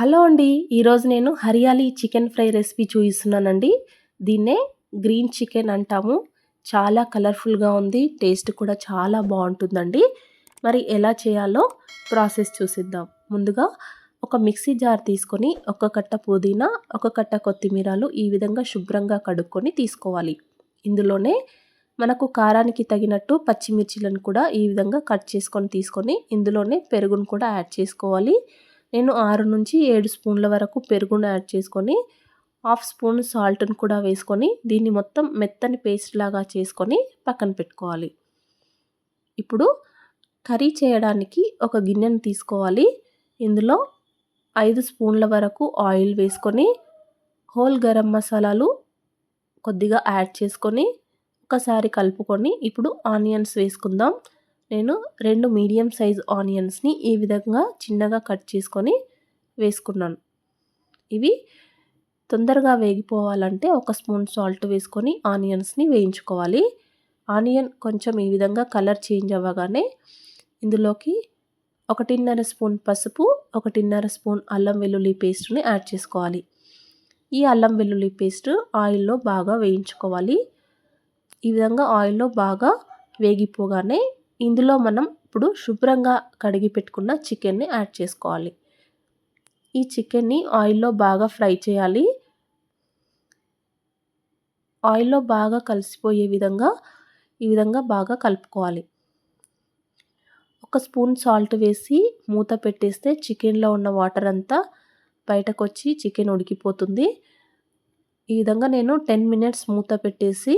Hello అండి ఈరోజు నేను హరియాలి చికెన్ ఫ్రై రెసిపీ చూపిస్తున్నానండి దీన్నే గ్రీన్ చికెన్ అంటాము. చాలా కలర్ఫుల్గా ఉంది టేస్ట్ కూడా చాలా బాగుంటుందండి. మరి ఎలా చేయాలో ప్రాసెస్ చూసిద్దాం. ముందుగా ఒక మిక్సీ జార్ తీసుకొని ఒక కట్ట పుదీనా ఒక కట్ట కొత్తిమీరలు ఈ విధంగా శుభ్రంగా కడుక్కొని తీసుకోవాలి. ఇందులోనే మనకు కారానికి తగినట్టు పచ్చిమిర్చిలను కూడా ఈ విధంగా కట్ చేసుకొని తీసుకొని ఇందులోనే పెరుగును కూడా యాడ్ చేసుకోవాలి. నేను ఆరు నుంచి ఏడు స్పూన్ల వరకు పెరుగును యాడ్ చేసుకొని హాఫ్ స్పూన్ సాల్ట్ని కూడా వేసుకొని దీన్ని మొత్తం మెత్తని పేస్ట్ లాగా చేసుకొని పక్కన పెట్టుకోవాలి. ఇప్పుడు కర్రీ చేయడానికి ఒక గిన్నెను తీసుకోవాలి. ఇందులో ఐదు స్పూన్ల వరకు ఆయిల్ వేసుకొని హోల్ గరం మసాలాలు కొద్దిగా యాడ్ చేసుకొని ఒకసారి కలుపుకొని ఇప్పుడు ఆనియన్స్ వేసుకుందాం. నేను రెండు మీడియం సైజ్ ఆనియన్స్ని ఈ విధంగా చిన్నగా కట్ చేసుకొని వేసుకున్నాను. ఇవి తొందరగా వేగిపోవాలంటే ఒక స్పూన్ సాల్ట్ వేసుకొని ఆనియన్స్ని వేయించుకోవాలి. ఆనియన్ కొంచెం ఈ విధంగా కలర్ చేంజ్ అవ్వగానే ఇందులోకి ఒకటిన్నర స్పూన్ పసుపు ఒకటిన్నర స్పూన్ అల్లం వెల్లుల్లి పేస్ట్ని యాడ్ చేసుకోవాలి. ఈ అల్లం వెల్లుల్లి పేస్ట్ ఆయిల్లో బాగా వేయించుకోవాలి. ఈ విధంగా ఆయిల్లో బాగా వేగిపోగానే ఇందులో మనం ఇప్పుడు శుభ్రంగా కడిగి పెట్టుకున్న చికెన్ని యాడ్ చేసుకోవాలి. ఈ చికెన్ని ఆయిల్లో బాగా ఫ్రై చేయాలి. ఆయిల్లో బాగా కలిసిపోయే విధంగా ఈ విధంగా బాగా కలుపుకోవాలి. ఒక స్పూన్ సాల్ట్ వేసి మూత పెట్టేస్తే చికెన్లో ఉన్న వాటర్ అంతా బయటకు వచ్చి చికెన్ ఉడికిపోతుంది. ఈ విధంగా నేను టెన్ మినిట్స్ మూత పెట్టేసి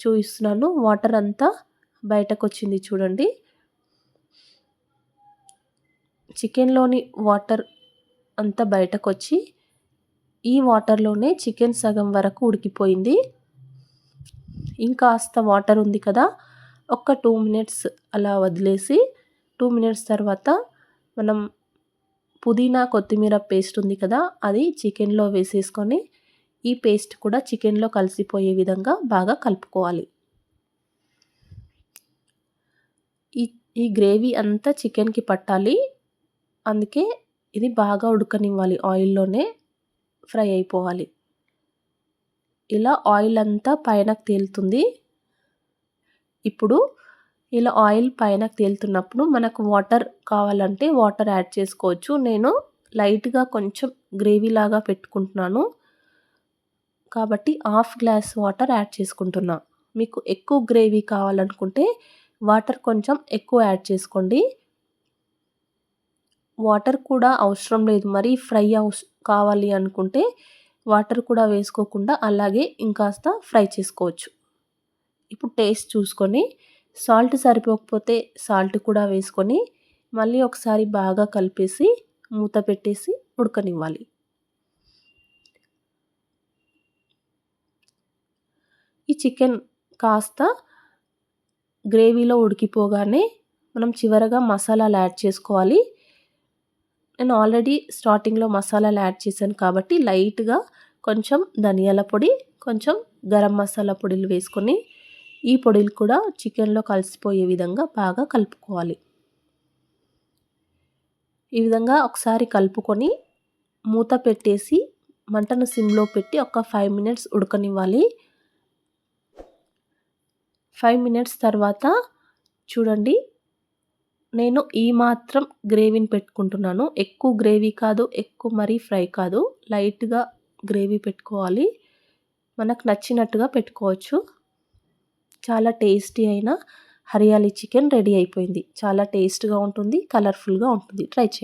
చూపిస్తున్నాను. వాటర్ అంతా బయటకు వచ్చింది చూడండి. చికెన్లోని వాటర్ అంతా బయటకు వచ్చి ఈ వాటర్లోనే చికెన్ సగం వరకు ఉడికిపోయింది. ఇంకాస్త వాటర్ ఉంది కదా ఒక టూ మినిట్స్ అలా వదిలేసి టూ మినిట్స్ తర్వాత మనం పుదీనా కొత్తిమీర పేస్ట్ ఉంది కదా అది చికెన్లో వేసేసుకొని ఈ పేస్ట్ కూడా చికెన్లో కలిసిపోయే విధంగా బాగా కలుపుకోవాలి. ఈ ఈ గ్రేవీ అంతా చికెన్కి పట్టాలి. అందుకే ఇది బాగా ఉడకనివ్వాలి. ఆయిల్లోనే ఫ్రై అయిపోవాలి. ఇలా ఆయిల్ అంతా పైనకు తేలుతుంది. ఇప్పుడు ఇలా ఆయిల్ పైనకు తేలుతున్నప్పుడు మనకు వాటర్ కావాలంటే వాటర్ యాడ్ చేసుకోవచ్చు. నేను లైట్గా కొంచెం గ్రేవీ లాగా పెట్టుకుంటున్నాను. కాబట్టి హాఫ్ గ్లాస్ వాటర్ యాడ్ చేసుకుంటున్నా. మీకు ఎక్కువ గ్రేవీ కావాలనుకుంటే వాటర్ కొంచెం ఎక్కువ యాడ్ చేసుకోండి. వాటర్ కూడా అవసరం లేదు. మరి ఫ్రై అవస కావాలి అనుకుంటే వాటర్ కూడా వేసుకోకుండా అలాగే ఇంకాస్త ఫ్రై చేసుకోవచ్చు. ఇప్పుడు టేస్ట్ చూసుకొని సాల్ట్ సరిపోకపోతే సాల్ట్ కూడా వేసుకొని మళ్ళీ ఒకసారి బాగా కలిపేసి మూత పెట్టేసి ఉడకనివ్వాలి. ఈ చికెన్ కాస్త గ్రేవీలో ఉడికిపోగానే మనం చివరగా మసాలాలు యాడ్ చేసుకోవాలి. నేను ఆల్రెడీ స్టార్టింగ్లో మసాలాలు యాడ్ చేశాను కాబట్టి లైట్గా కొంచెం ధనియాల పొడి కొంచెం గరం మసాలా పొడిలు వేసుకొని ఈ పొడిలు కూడా చికెన్లో కలిసిపోయే విధంగా బాగా కలుపుకోవాలి. ఈ విధంగా ఒకసారి కలుపుకొని మూత పెట్టేసి మంటను సిమ్లో పెట్టి ఒక ఫైవ్ మినిట్స్ ఉడకనివ్వాలి. ఫైవ్ మినిట్స్ తర్వాత చూడండి నేను ఈ మాత్రం గ్రేవీని పెట్టుకుంటున్నాను. ఎక్కువ గ్రేవీ కాదు ఎక్కువ మరీ ఫ్రై కాదు. లైట్గా గ్రేవీ పెట్టుకోవాలి. మనకు నచ్చినట్టుగా పెట్టుకోవచ్చు. చాలా టేస్టీ అయిన హరియాలి చికెన్ రెడీ అయిపోయింది. చాలా టేస్ట్గా ఉంటుంది కలర్ఫుల్గా ఉంటుంది. ట్రై చేయండి.